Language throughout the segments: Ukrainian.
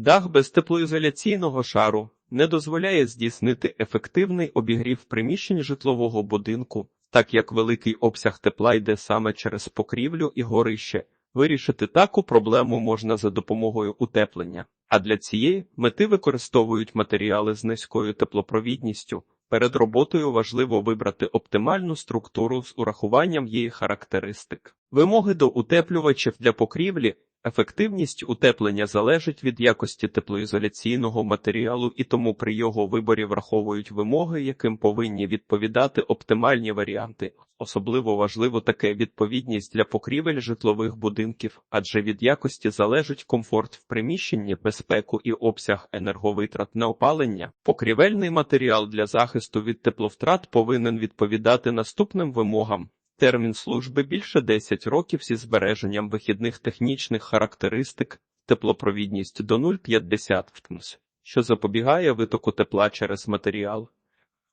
Дах без теплоізоляційного шару не дозволяє здійснити ефективний обігрів приміщень житлового будинку, так як великий обсяг тепла йде саме через покрівлю і горище. Вирішити таку проблему можна за допомогою утеплення, а для цієї мети використовують матеріали з низькою теплопровідністю. Перед роботою важливо вибрати оптимальну структуру з урахуванням її характеристик. Вимоги до утеплювачів для покрівлі Ефективність утеплення залежить від якості теплоізоляційного матеріалу і тому при його виборі враховують вимоги, яким повинні відповідати оптимальні варіанти. Особливо важливо таке відповідність для покрівель житлових будинків, адже від якості залежить комфорт в приміщенні, безпеку і обсяг енерговитрат на опалення. Покрівельний матеріал для захисту від тепловтрат повинен відповідати наступним вимогам. Термін служби більше 10 років зі збереженням вихідних технічних характеристик, теплопровідність до 0,50 ткнс, що запобігає витоку тепла через матеріал,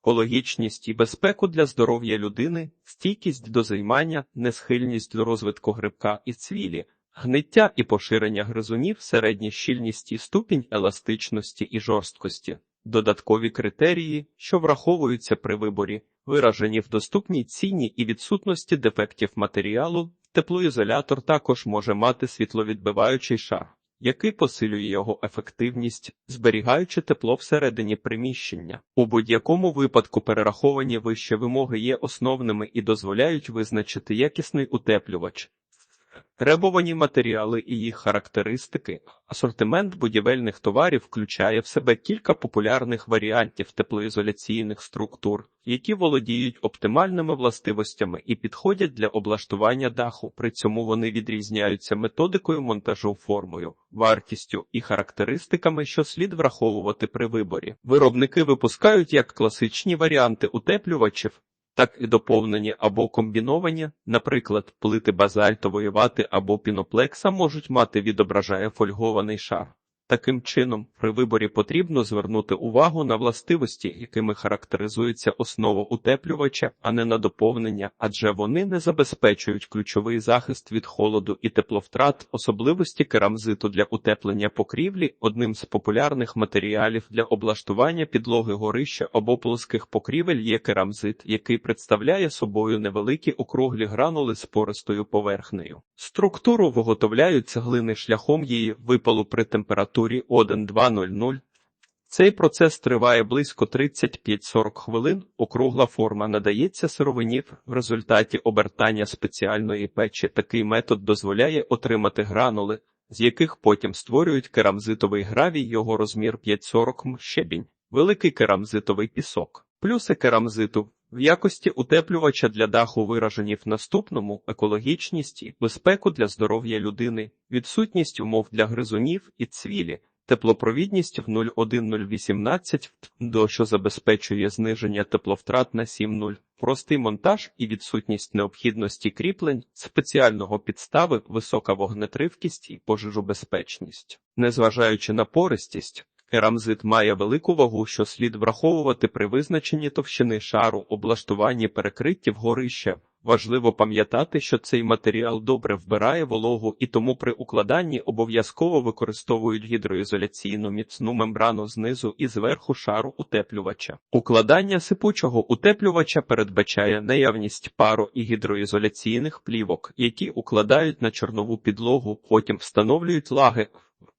екологічність і безпеку для здоров'я людини, стійкість до займання, несхильність до розвитку грибка і цвілі, гниття і поширення гризунів, середня щільність і ступінь еластичності і жорсткості, додаткові критерії, що враховуються при виборі виражені в доступній ціні і відсутності дефектів матеріалу, теплоізолятор також може мати світловідбиваючий шар, який посилює його ефективність, зберігаючи тепло всередині приміщення. У будь-якому випадку перераховані вище вимоги є основними і дозволяють визначити якісний утеплювач. Требувані матеріали і їх характеристики. Асортимент будівельних товарів включає в себе кілька популярних варіантів теплоізоляційних структур, які володіють оптимальними властивостями і підходять для облаштування даху. При цьому вони відрізняються методикою монтажу формою, вартістю і характеристиками, що слід враховувати при виборі. Виробники випускають як класичні варіанти утеплювачів, так і доповнені або комбіновані, наприклад, плити базальтової вати або піноплекса можуть мати відображає фольгований шар. Таким чином, при виборі потрібно звернути увагу на властивості, якими характеризується основа утеплювача, а не на доповнення, адже вони не забезпечують ключовий захист від холоду і тепловтрат, особливості керамзиту для утеплення покрівлі, одним з популярних матеріалів для облаштування підлоги горища або плоских покрівель є керамзит, який представляє собою невеликі округлі гранули з пористою поверхнею. Структуру виготовляють цеглини шляхом її випалу при температурі температурі 1200. Цей процес триває близько 35-40 хвилин. Округла форма надається сировині в результаті обертання спеціальної печі. Такий метод дозволяє отримати гранули, з яких потім створюють керамзитовий гравій, його розмір 540 м щебінь, великий керамзитовий пісок. Плюси керамзиту в якості утеплювача для даху виражені в наступному екологічність і безпеку для здоров'я людини, відсутність умов для гризунів і цвілі, теплопровідність в 0,1018 до що забезпечує зниження тепловтрат на 7,0, простий монтаж і відсутність необхідності кріплень, спеціального підстави, висока вогнетривкість і пожежобезпечність, незважаючи на пористість. Керамзит має велику вагу, що слід враховувати при визначенні товщини шару, облаштуванні перекриттів горища. Важливо пам'ятати, що цей матеріал добре вбирає вологу і тому при укладанні обов'язково використовують гідроізоляційну міцну мембрану знизу і зверху шару утеплювача. Укладання сипучого утеплювача передбачає наявність пару і гідроізоляційних плівок, які укладають на чорнову підлогу, потім встановлюють лаги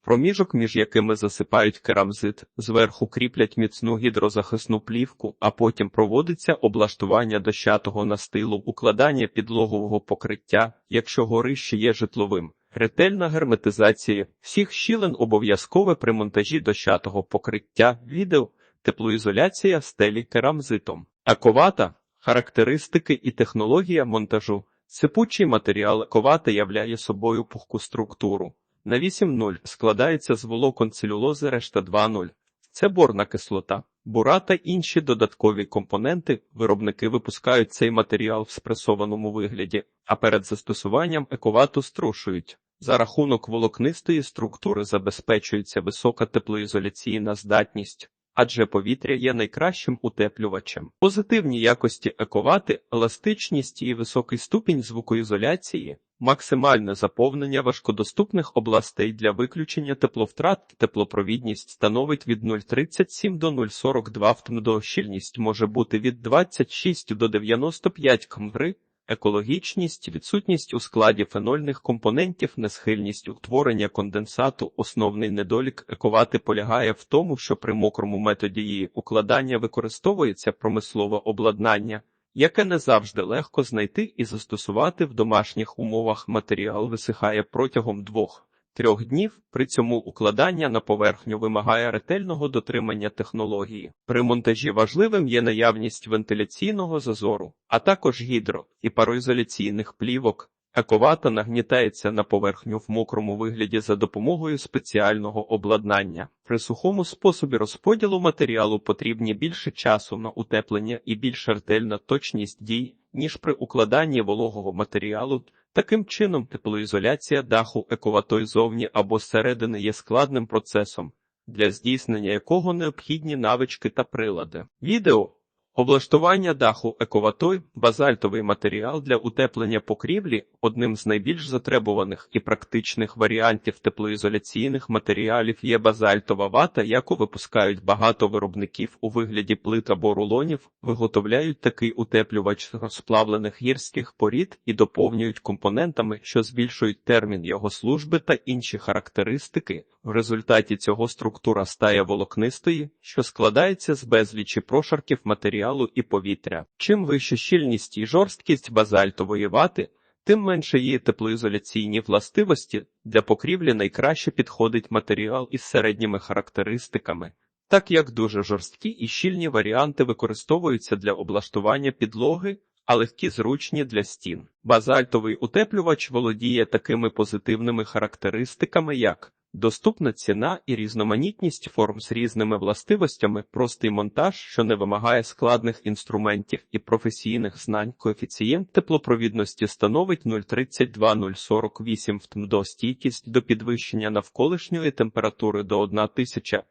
проміжок, між якими засипають керамзит, зверху кріплять міцну гідрозахисну плівку, а потім проводиться облаштування дощатого настилу, укладання підлогового покриття, якщо горище є житловим. Ретельна герметизація всіх щілин обов'язкове при монтажі дощатого покриття, відео, теплоізоляція стелі керамзитом, аковата, характеристики і технологія монтажу. Сипучий матеріал ковата являє собою пухку структуру. На 8,0 складається з волокон целюлози решта 2,0. Це борна кислота, бура та інші додаткові компоненти. Виробники випускають цей матеріал в спресованому вигляді, а перед застосуванням ековату струшують. За рахунок волокнистої структури забезпечується висока теплоізоляційна здатність, адже повітря є найкращим утеплювачем. Позитивні якості ековати, еластичність і високий ступінь звукоізоляції максимальне заповнення важкодоступних областей для виключення тепловтрат, теплопровідність становить від 0,37 до 0,42 втмдо, щільність може бути від 26 до 95 кмгри, екологічність, відсутність у складі фенольних компонентів, несхильність утворення конденсату. Основний недолік. Ековати полягає в тому, що при мокрому методі її укладання використовується промислове обладнання, яке не завжди легко знайти і застосувати в домашніх умовах. Матеріал висихає протягом двох. Трьох днів при цьому укладання на поверхню вимагає ретельного дотримання технології. При монтажі важливим є наявність вентиляційного зазору, а також гідро і пароізоляційних плівок. Ековата нагнітається на поверхню в мокрому вигляді за допомогою спеціального обладнання. При сухому способі розподілу матеріалу потрібні більше часу на утеплення і більш ретельна точність дій, ніж при укладанні вологого матеріалу. Таким чином, теплоізоляція даху ековатої зовні або зсередини є складним процесом, для здійснення якого необхідні навички та прилади. Відео Облаштування даху ековатой базальтовий матеріал для утеплення покрівлі одним з найбільш затребуваних і практичних варіантів теплоізоляційних матеріалів є базальтова вата, яку випускають багато виробників у вигляді плит або рулонів, виготовляють такий утеплювач розплавлених гірських порід і доповнюють компонентами, що збільшують термін його служби та інші характеристики. В результаті цього структура стає волокнистої, що складається з безлічі прошарків матеріалу і повітря. Чим вища щільність і жорсткість базальтової вати, тим менше її теплоізоляційні властивості для покрівлі найкраще підходить матеріал із середніми характеристиками. Так як дуже жорсткі і щільні варіанти використовуються для облаштування підлоги, а легкі зручні для стін. Базальтовий утеплювач володіє такими позитивними характеристиками, як Доступна ціна і різноманітність форм з різними властивостями, простий монтаж, що не вимагає складних інструментів і професійних знань. Коефіцієнт теплопровідності становить 0,32-0,48 втмдо стійкість до підвищення навколишньої температури до 1000,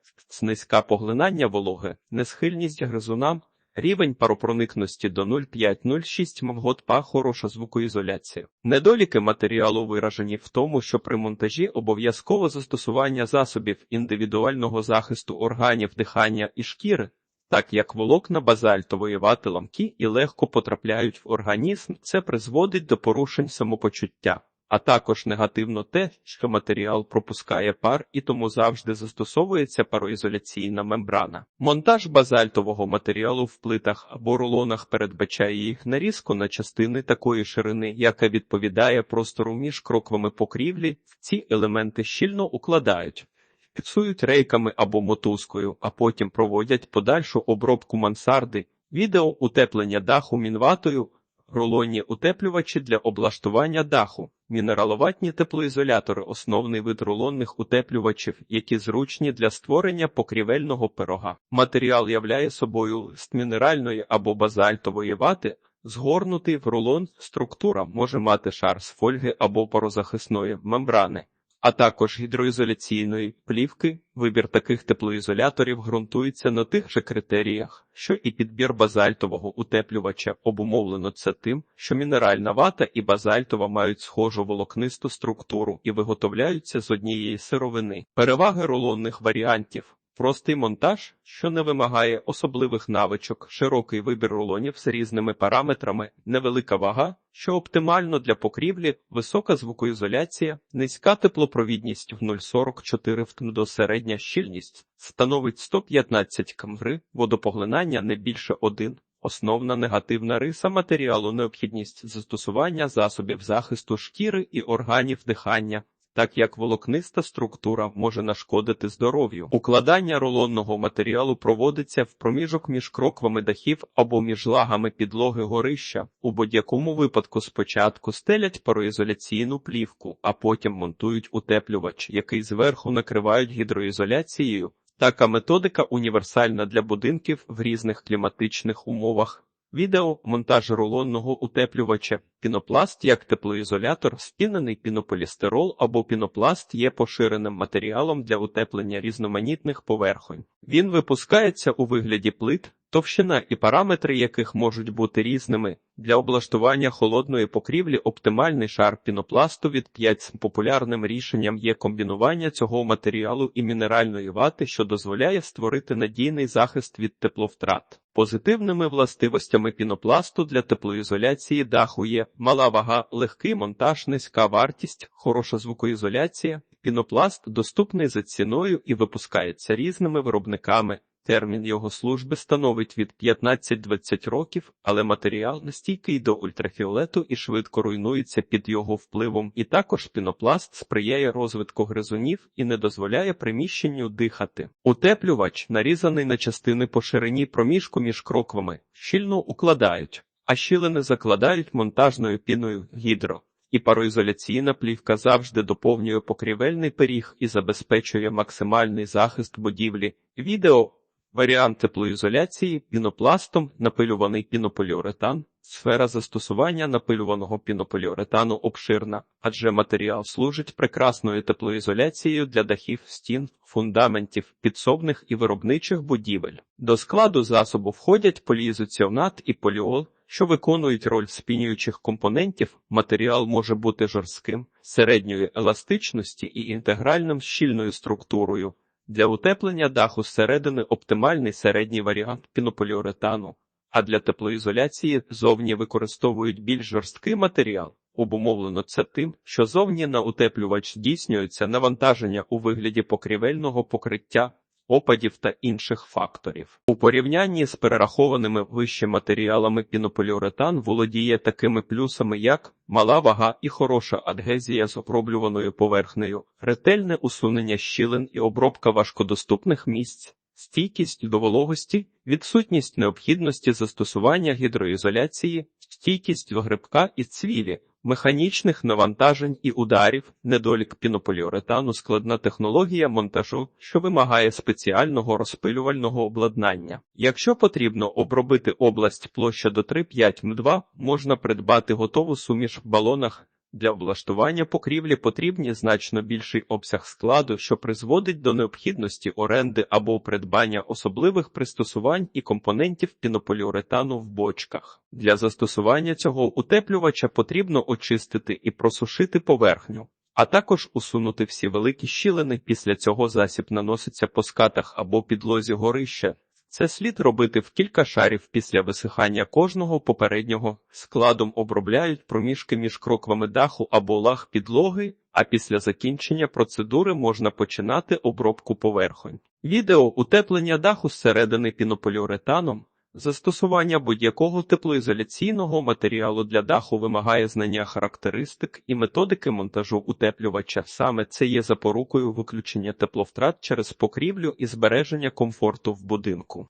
низька поглинання вологи, несхильність гризунам, Рівень паропроникності до 0,5-0,6 мгот па хороша звукоізоляція. Недоліки матеріалу виражені в тому, що при монтажі обов'язково застосування засобів індивідуального захисту органів дихання і шкіри, так як волокна базальтової вати ламкі і легко потрапляють в організм, це призводить до порушень самопочуття а також негативно те, що матеріал пропускає пар і тому завжди застосовується пароізоляційна мембрана. Монтаж базальтового матеріалу в плитах або рулонах передбачає їх нарізку на частини такої ширини, яка відповідає простору між кроквами покрівлі. Ці елементи щільно укладають. Фіксують рейками або мотузкою, а потім проводять подальшу обробку мансарди, відео утеплення даху мінватою, рулонні утеплювачі для облаштування даху, мінераловатні теплоізолятори основний вид рулонних утеплювачів, які зручні для створення покрівельного пирога. Матеріал являє собою лист мінеральної або базальтової вати, згорнутий в рулон, структура може мати шар з фольги або порозахисної мембрани а також гідроізоляційної плівки. Вибір таких теплоізоляторів ґрунтується на тих же критеріях, що і підбір базальтового утеплювача обумовлено це тим, що мінеральна вата і базальтова мають схожу волокнисту структуру і виготовляються з однієї сировини. Переваги рулонних варіантів. Простий монтаж, що не вимагає особливих навичок, широкий вибір рулонів з різними параметрами, невелика вага, що оптимально для покрівлі, висока звукоізоляція, низька теплопровідність в 0,44 втм до середня щільність, становить 115 кмгри, водопоглинання не більше 1. Основна негативна риса матеріалу необхідність застосування засобів захисту шкіри і органів дихання так як волокниста структура може нашкодити здоров'ю. Укладання рулонного матеріалу проводиться в проміжок між кроквами дахів або між лагами підлоги горища. У будь-якому випадку спочатку стелять пароізоляційну плівку, а потім монтують утеплювач, який зверху накривають гідроізоляцією. Така методика універсальна для будинків в різних кліматичних умовах. Відео монтаж рулонного утеплювача. Пінопласт як теплоізолятор, спінений пінополістирол або пінопласт є поширеним матеріалом для утеплення різноманітних поверхонь. Він випускається у вигляді плит, товщина і параметри яких можуть бути різними. Для облаштування холодної покрівлі оптимальний шар пінопласту від 5 популярним рішенням є комбінування цього матеріалу і мінеральної вати, що дозволяє створити надійний захист від тепловтрат. Позитивними властивостями пінопласту для теплоізоляції даху є мала вага, легкий монтаж, низька вартість, хороша звукоізоляція. Пінопласт доступний за ціною і випускається різними виробниками. Термін його служби становить від 15-20 років, але матеріал настійкий до ультрафіолету і швидко руйнується під його впливом. І також пінопласт сприяє розвитку гризунів і не дозволяє приміщенню дихати. Утеплювач, нарізаний на частини по ширині проміжку між кроквами, щільно укладають, а щілини закладають монтажною піною гідро. І пароізоляційна плівка завжди доповнює покрівельний пиріг і забезпечує максимальний захист будівлі. Відео Варіант теплоізоляції пінопластом напилюваний пінополіуретан. Сфера застосування напилюваного пінополіуретану обширна, адже матеріал служить прекрасною теплоізоляцією для дахів, стін, фундаментів, підсобних і виробничих будівель. До складу засобу входять поліізоціонат і поліол, що виконують роль спінюючих компонентів. Матеріал може бути жорстким, середньої еластичності і інтегральним щільною структурою. Для утеплення даху зсередини оптимальний середній варіант пінополіуретану, а для теплоізоляції зовні використовують більш жорсткий матеріал. Обумовлено це тим, що зовні на утеплювач здійснюється навантаження у вигляді покрівельного покриття, опадів та інших факторів. У порівнянні з перерахованими вище матеріалами пінополіуретан володіє такими плюсами, як мала вага і хороша адгезія з оброблюваною поверхнею, ретельне усунення щілин і обробка важкодоступних місць. Стійкість до вологості, відсутність необхідності застосування гідроізоляції, стійкість грибка і цвілі, механічних навантажень і ударів, недолік пінополіуретану, складна технологія монтажу, що вимагає спеціального розпилювального обладнання. Якщо потрібно обробити область площа до 3-5 м2, можна придбати готову суміш в балонах. Для облаштування покрівлі потрібні значно більший обсяг складу, що призводить до необхідності оренди або придбання особливих пристосувань і компонентів пінополіуретану в бочках. Для застосування цього утеплювача потрібно очистити і просушити поверхню. А також усунути всі великі щілини. Після цього засіб наноситься по скатах або підлозі горища. Це слід робити в кілька шарів після висихання кожного попереднього складом обробляють проміжки між кроквами даху або лаг підлоги, а після закінчення процедури можна починати обробку поверхонь. Відео утеплення даху зсередини пінополіуретаном. Застосування будь-якого теплоізоляційного матеріалу для даху вимагає знання характеристик і методики монтажу утеплювача. Саме це є запорукою виключення тепловтрат через покрівлю і збереження комфорту в будинку.